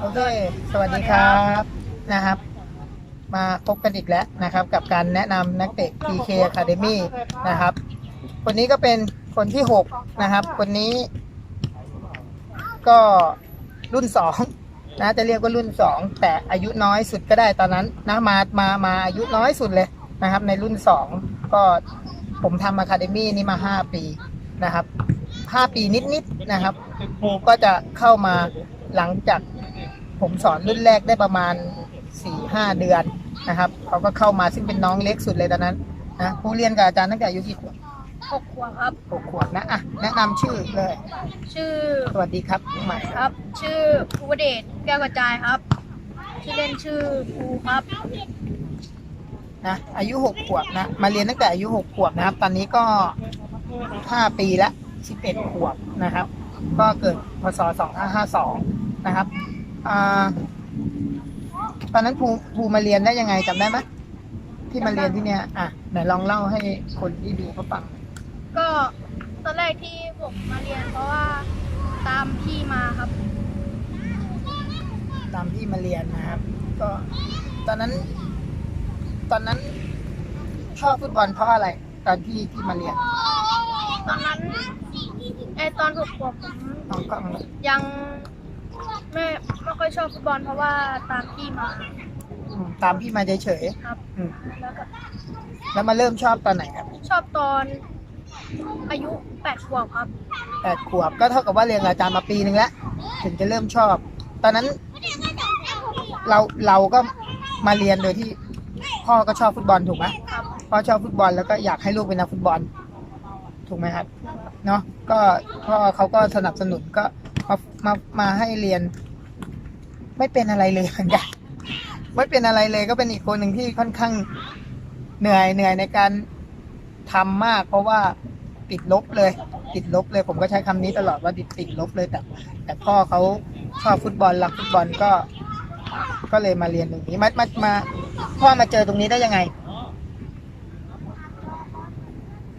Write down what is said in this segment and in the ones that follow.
โอเค สวัสดีครับนะครับ มาพบกันอีกแล้วนะครับ กับการแนะนำนักเตะ PK Academy นะครับ คนนี้ก็เป็นคนที่ 6 นะครับ คนนี้ ก็รุ่น 2 นะจะเรียกว่ารุ่น 2 แต่อายุน้อยสุดก็ได้ตอนนั้นนะมามามาอายุน้อยสุดเลยนะครับ ในรุ่น 2 ก็ผมทำอะคาเดมี่นี้มา 5 ปีนะครับ 5 ปีนิดๆนะครับ ก็จะเข้ามาหลังจาก ผมสอนรุ่นแรกได้ประมาณ4-5เดือนนะครับเขาก็เข้ามาซึ่งเป็นน้องเล็กสุดเลยตอนนั้นนะครูเรียนกับอาจารย์ตั้งแต่อายุกี่ขวบหกขวบครับหกขวบนะอะแนะนำชื่อเลย ชื่อสวัสดีครับใหม่ครับ ชื่อภูวเดชแก้วกระจายครับชื่อเล่นชื่อภูครับนะอายุหกขวบนะมาเรียนตั้งแต่อายุหกขวบนะครับ ตอนนี้ก็ห้าปีละสิบเอ็ดขวบนะครับ ก็เกิดพศสองห้าห้าสองนะครับอ่า ตอนนั้นภูภูมาเรียนได้ยังไงจำได้ไหมที่มาเรียนที่เนี้ยอะไหนลองเล่าให้คนที่ดูเขาฟังก็ตอนแรกที่ผมมาเรียน เพราะว่าตามพี่มาครับ ตามที่มาเรียนนะครับ ก็ตอนนั้น ตอนนั้นชอบฟุตบอลเพราะอะไร ตอนที่ที่มาเรียน ตอนนั้นไอตอนหกขวบผมน้องกล้องเลยยัง ไม่ไม่ค่อยชอบฟุตบอลเพราะว่าตามพี่มา อืมตามพี่มาเฉยครับ ๆอืมแล้วก็แล้วมาเริ่มชอบตอนไหนครับชอบตอนอายุแปดขวบครับ แปดขวบก็เท่ากับว่าเรียนกับอาจารย์มาปีนึงแล้วถึงจะเริ่มชอบ ตอนนั้น เราเราก็มาเรียนโดยที่ พ่อก็ชอบฟุตบอลถูกไหมครับ พ่อชอบฟุตบอลแล้วก็อยากให้ลูกเป็นนักฟุตบอล ถูกไหมครับ เนาะก็พ่อเขาก็สนับสนุนก็ มามามาให้เรียน ไม่เป็นอะไรเลยเหมือนกันไม่เป็นอะไรเลยก็เป็นอีกคนหนึ่งที่ค่อนข้างเหนื่อยเหนื่อยในการทำมาก เพราะว่าติดลบเลย ติดลบเลย ผมก็ใช้คำนี้ตลอดว่าติดติดลบเลยแต่ แต่พ่อเขาชอบฟุตบอลรักฟุตบอลก็ ก็เลยมาเรียนตรงนี้มามามาพ่อมาเจอตรงนี้ได้ยังไง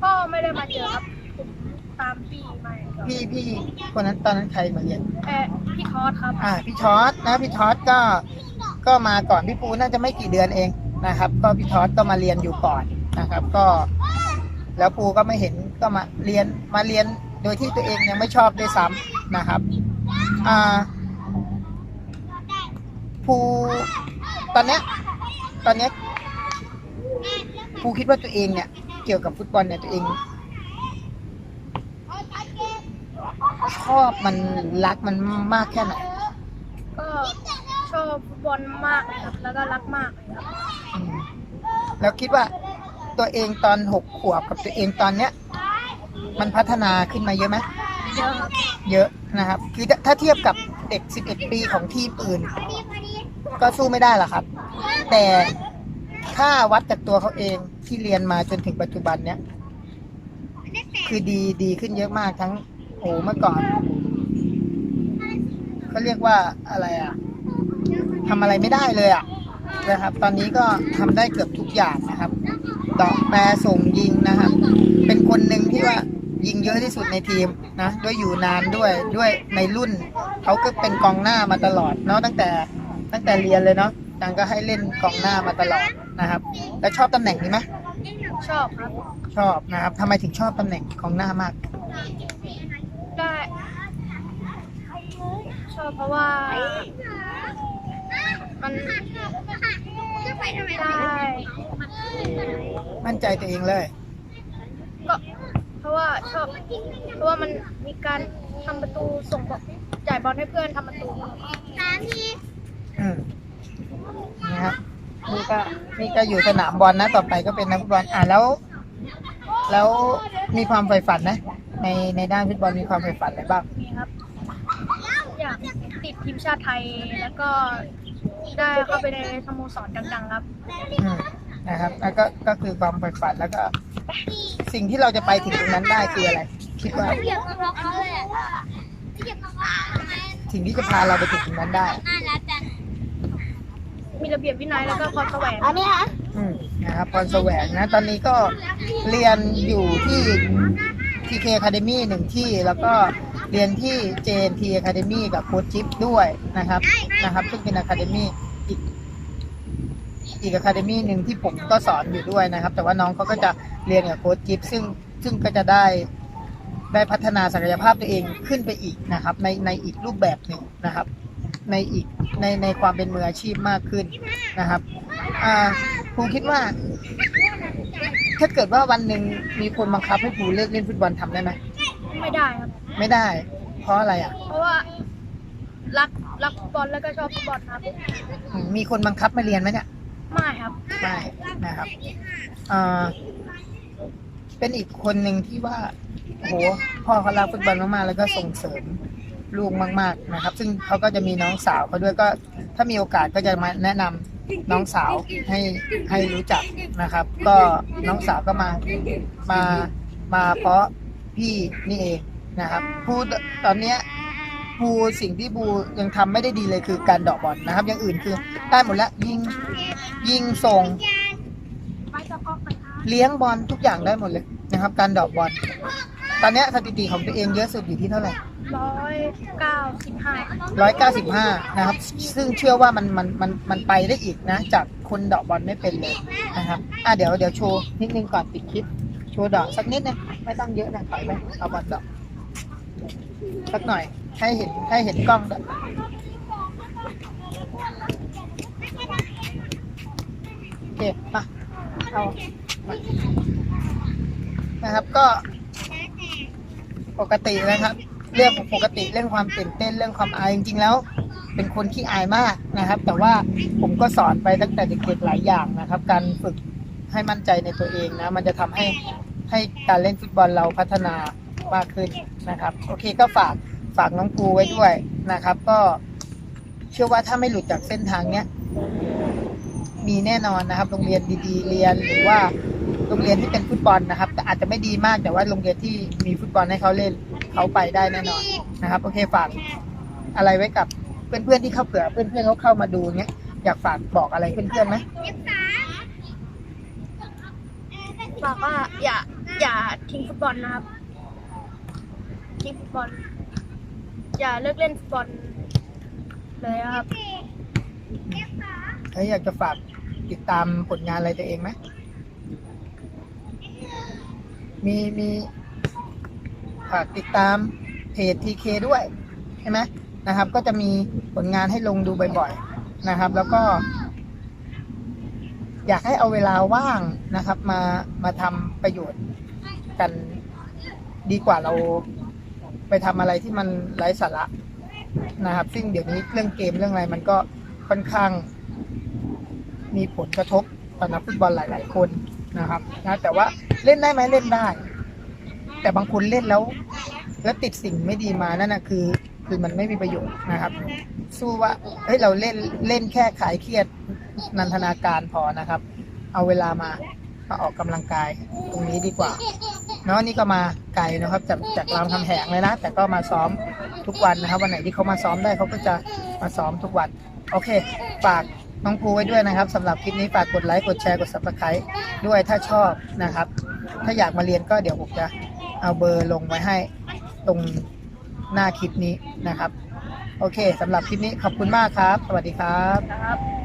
พ่อไม่ได้มาเจอครับผมตามพี่มาครับ พี่พี่คนนั้นตอนนั้นใครมาเรียน เออพี่ทอสครับ อ่าพี่ทอสนะพี่ทอสก็ก็มาก่อนพี่ปูน่าจะไม่กี่เดือนเองนะครับ ก็พี่ทอสก็มาเรียนอยู่ก่อนนะครับ ก็ แล้วปูก็ไม่เห็นก็มาเรียนมาเรียนโดยที่ตัวเองยังไม่ชอบด้วยซ้ำนะครับอ่าปูตอนเนี้ยตอนเนี้ยปูคิดว่าตัวเองเนี่ย เกี่ยวกับฟุตบอลเนี่ยตัวเอง อบมันรักมันมากแค่ไหนก็ชอบฟุตบอลมากเลยครับ แล้วก็รักมากเลยครับ อืมแล้วคิดว่าตัวเองตอนหกขวบกับตัวเองตอนเนี้ย มันพัฒนาขึ้นมาเยอะไหมเยอะครับเยอะนะครับ คือถ้าเทียบกับเด็ก 11 ปีของทีมอื่น ก็สู้ไม่ได้หรอกครับ แต่ถ้าวัดจากตัวเขาเองที่เรียนมาจนถึงปัจจุบันเนี้ย คือดีดีขึ้นเยอะมากทั้ง โอ้เมื่อก่อนเขาเรียกว่าอะไรอะทำอะไรไม่ได้เลยอะนะครับ ตอนนี้ก็ทำได้เกือบทุกอย่างนะครับดอกแปรส่งยิงนะครับ เป็นคนหนึ่งที่ว่ายิงเยอะที่สุดในทีมนะด้วยอยู่นานด้วยด้วยในรุ่นเขาก็เป็นกองหน้ามาตลอดเนาะตั้งแต่ตั้งแต่เรียนเลยเนาะนางก็ให้เล่นกองหน้ามาตลอดนะครับ แล้วชอบตำแหน่งนี้ไหมชอบครับชอบนะครับทำไมถึงชอบตำแหน่งกองหน้ามาก ได้ชอบเพราะว่า มันได้มั่นใจตัวเองเลย ก็เพราะว่าชอบ เพราะว่ามันมีการทำประตูส่งบอลจ่ายบอลให้เพื่อนทำประตูอืมนะครับนี่ก็นี่ก็อยู่สนามบอลนะ ต่อไปก็เป็นนักฟุตบอลอะแล้ว แล้วมีความใฝ่ฝันนะ ในในด้านฟุตบอลมีความใฝ่ฝันอะไรบ้าง มีครับ อยากติดทีมชาติไทยแล้วก็ได้เข้าไปในสโมสรดังๆครับ อืมนะครับแล้วก็ก็คือความใฝ่ฝันแล้วก็ สิ่งที่เราจะไปถึงตรงนั้นได้คืออะไร คิดว่าเหยียบรองเท้าเลยอะเหยียบรองเท้าทำไมสิ่งที่จะพาเราไปถึงตรงนั้นได้ น่ารักจังมีระเบียบวินัยแล้วก็ความแสวงอันนี้ฮะอืมนะครับพรแสวงนะ ตอนนี้ก็เรียนอยู่ที่ TK Academy หนึ่งที่ แล้วก็เรียนที่ JNT Academy กับโค้ชจิ๊บด้วยนะครับนะครับ ซึ่งเป็น Academy อีกอีกอะคาเดมี่หนึ่งที่ผมก็สอนอยู่ด้วยนะครับ แต่ว่าน้องเขาก็จะเรียนกับโค้ชจิ๊บซึ่งซึ่งก็จะได้ได้พัฒนาศักยภาพตัวเองขึ้นไปอีกนะครับ ในในอีกรูปแบบหนึ่งนะครับ ในอีกในในความเป็นมืออาชีพมากขึ้นนะครับอ่าครูคิดว่า ถ้าเกิดว่าวันหนึ่งมีคนบังคับให้ครูเลิกเล่นฟุตบอลทำได้ไหมไม่ได้ครับ ไม่ได้ เพราะอะไรอะเพราะว่า รักรักฟุตบอลแล้วก็ชอบฟุตบอลครับอืมมีคนบังคับมาเรียนไหมเนี่ย ไม่ครับไม่นะครับอ่าเป็นอีกคนหนึ่งที่ว่าโอ้โหพ่อเขารักฟุตบอลมากๆ แล้วก็ส่งเสริมลูกมาก ๆนะครับ ซึ่งเขาก็จะมีน้องสาวเขาด้วยก็ ถ้ามีโอกาสก็จะมาแนะนำ น้องสาวให้ให้รู้จักนะครับ ก็น้องสาวก็มามามาเพราะพี่นี่เองนะครับพูตอนเนี้ยบูสิ่งที่บูยังทำไม่ได้ดีเลยคือการดอกบอลนะครับ อย่างอื่นคือได้หมดแล้วยิงยิงส่ง เลี้ยงบอลทุกอย่างได้หมดเลยนะครับ การดอกบอลตอนนี้สถิติของตัวเองเยอะสุดอยู่ที่เท่าไหร่ ร้อยเก้าสิบห้าร้อยเก้าสิบห้านะครับ ซึ่งเชื่อว่ามันมันมันมันไปได้อีกนะ จากคนเดอกบอลไม่เป็นเลยนะครับอะเดี๋ยวเดี๋ยวโชว์นิดนึงก่อนปิดคลิป โชว์เดอกสักนิดนึงไม่ต้องเยอะนะถอยไปเอาบอลเดอกสักหน่อยให้เห็นให้เห็นกล้องด้วยโอเคมาเอามานะครับก็ปกตินะครับ เรื่องปกติเรื่องความตื่นเต้นเรื่องความอายจริงๆแล้ว เป็นคนขี้อายมากนะครับ แต่ว่าผมก็สอนไปตั้งแต่เด็กๆหลายอย่างนะครับ การฝึกให้มั่นใจในตัวเองนะมันจะทำให้ให้การเล่นฟุตบอลเราพัฒนามากขึ้นนะครับ โอเคก็ฝากฝากน้องปูไว้ด้วยนะครับ ก็เชื่อว่าถ้าไม่หลุดจากเส้นทางเนี้ยมีแน่นอนนะครับ โรงเรียนดีๆ เรียนหรือว่าโรงเรียนที่เป็นฟุตบอลนะครับ แต่อาจจะไม่ดีมากแต่ว่าโรงเรียนที่มีฟุตบอลให้เขาเล่น เขาไปได้แน่นอนนะครับโอเคฝากอะไรไว้กับเพื่อนๆที่เข้าเผื่อเพื่อนๆเขาเข้ามาดูเนี้ยอยากฝากบอกอะไรเพื่อนๆไหมฝากว่าอย่าอย่าทิ้งฟุตบอลนะครับ ทิ้งฟุตบอล อย่าเลิกเล่นฟุตบอลเลยครับเฮ้ยอยากจะฝากติดตามผลงานอะไรตัวเองไหมมีมี ฝากติดตามเพจทีเคด้วยใช่ไหมนะครับ ก็จะมีผลงานให้ลงดูบ่อยๆนะครับ แล้วก็ อยากให้เอาเวลาว่างนะครับ มามาทำประโยชน์กันดีกว่าเราไปทำอะไรที่มันไร้สาระนะครับ ซึ่งเดี๋ยวนี้เรื่องเกมเรื่องอะไรมันก็ค่อนข้าง มีผลกระทบต่อนักฟุตบอลหลาย ๆ คนนะครับนะแต่ว่าเล่นได้ไหมเล่นได้ แต่บางคนเล่นแล้ว แล้วติดสิ่งไม่ดีมานั่นนะคือ คือมันไม่มีประโยชน์นะครับ สู้ว่าเฮ้ยเราเล่นเล่นแค่ขายเครียดนันทนาการพอนะครับ เอาเวลามามาออกกำลังกายตรงนี้ดีกว่าเนาะนี่ก็มาไกลนะครับ จากจากรามคำแหงเลยนะ แต่ก็มาซ้อมทุกวันนะครับ วันไหนที่เขามาซ้อมได้เขาก็จะมาซ้อมทุกวัน โอเค ฝากน้องภูไว้ด้วยนะครับสำหรับคลิปนี้ฝากกดไลค์กดแชร์กด subscribe ด้วยถ้าชอบนะครับ ถ้าอยากมาเรียนก็เดี๋ยวผมจะ เอาเบอร์ลงไว้ให้ตรงหน้าคลิปนี้นะครับ โอเคสำหรับคลิปนี้ขอบคุณมากครับ สวัสดีครับครับ